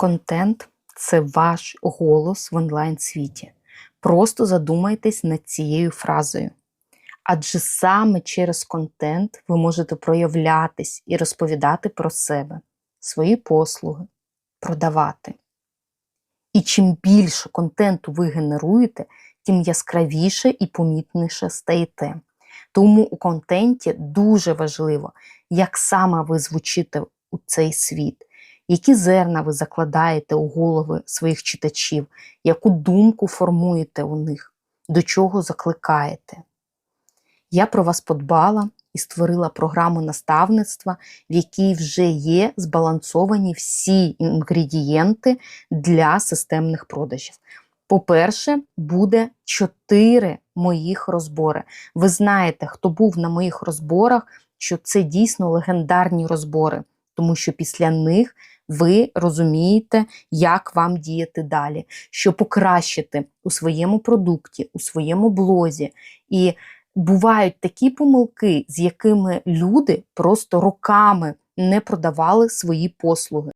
Контент це ваш голос в онлайн-світі. Просто задумайтесь над цією фразою. Адже саме через контент ви можете проявлятись і розповідати про себе, свої послуги, продавати. І чим більше контенту ви генеруєте, тим яскравіше і помітніше стаєте. Тому у контенті дуже важливо, як саме ви звучите у цей світ, які зерна ви закладаєте у голови своїх читачів, яку думку формуєте у них, до чого закликаєте. Я про вас подбала і створила програму наставництва, в якій вже є збалансовані всі інгредієнти для системних продажів. По-перше, буде чотири моїх розбори. Ви знаєте, хто був на моїх розборах, що це дійсно легендарні розбори, тому що після них ви розумієте, як вам діяти далі, що покращити у своєму продукті, у своєму блозі. І бувають такі помилки, з якими люди просто роками не продавали свої послуги.